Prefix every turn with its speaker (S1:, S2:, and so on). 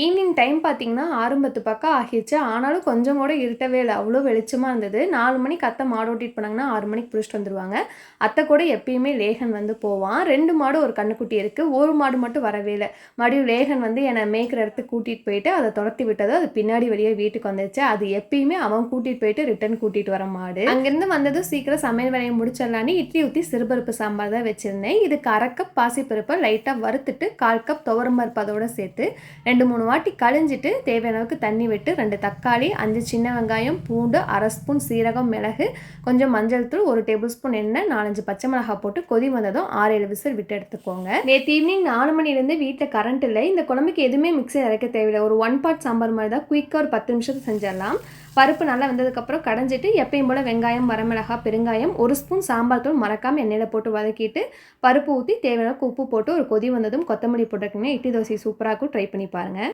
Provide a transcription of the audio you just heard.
S1: Evening time பார்த்தீங்கன்னா ஆரம்பத்து பக்கம் ஆகிடுச்சு ஆனாலும் கொஞ்சம் கூட இருட்டவே இல்லை. அவ்வளோ வெளிச்சமாக இருந்தது. நாலு மணிக்கு அத்தை மாடு ஓட்டிட்டு போனாங்கன்னா ஆறு மணிக்கு பிடிச்சிட்டு வந்துடுவாங்க அத்தை கூட எப்பயுமே லேகன் வந்து போவான். ரெண்டு மாடு ஒரு கண்ணுக்குட்டி இருக்குது ஒரு மாடு மட்டும் வரவே இல்லை. மறுபடியும் லேகன் வந்து என்னை மேய்க்கிற இடத்துக்கு கூட்டிகிட்டு போயிட்டு அதை துரத்தி விட்டதும் அது பின்னாடி வெளியே வீட்டுக்கு வந்துச்சு அது எப்பயுமே அவன் கூட்டிகிட்டு போயிட்டு ரிட்டர்ன் கூட்டிகிட்டு வர மாடு. அங்கேருந்து வந்ததும் சீக்கிரம் சமையல் வேலையை முடிச்சிடலான்னு இட்லி ஊற்றி சிறுபருப்பு சாம்பார் தான் வச்சுருந்தேன். இதுக்கு அரை கப் பாசிப்பருப்பை லைட்டாக வறுத்துட்டு கால் கப் துவரம்பருப்பு அதோட சேர்த்து ரெண்டு மூணு வாட்டி கழிஞ்சிட்டு தேவையான அளவுக்கு தண்ணி விட்டு ரெண்டு தக்காளி அஞ்சு சின்ன வெங்காயம் பூண்டு அரை ஸ்பூன் சீரகம் மிளகு கொஞ்சம் மஞ்சள் தூள் ஒரு டேபிள் ஸ்பூன் எண்ணெய் நாலஞ்சு பச்சை மிளகாய் போட்டு கொதி வந்ததும் ஆறு ஏழு விசில் விட்டு எடுத்துக்கோங்க. நேற்று ஈவினிங் நாலு மணிலேருந்து வீட்டில் கரண்ட் இல்லை. இந்த குழம்புக்கு எதுவுமே மிக்ஸி அரைக்க தேவையில்லை. ஒரு ஒன் பார்ட் சாம்பார் மாதிரி தான் குயிக்காக ஒரு பத்து நிமிஷத்துக்கு செஞ்சிடலாம். பருப்பு நல்லா வந்ததுக்கப்புறம் கடைஞ்சிட்டு எப்பயும் போல் வெங்காயம் வரமிளகாய் பெருங்காயம் ஒரு ஸ்பூன் சாம்பார் தூள் மறக்காமல் எண்ணெயில் போட்டு வதக்கிட்டு பருப்பு ஊற்றி தேவையான உப்பு போட்டு ஒரு கொதி வந்ததும் கொத்தமல்லி போட்டுக்கிங்கன்னா இட்லி தோசை சூப்பராக இருக்கும். ட்ரை பண்ணி பாருங்கள்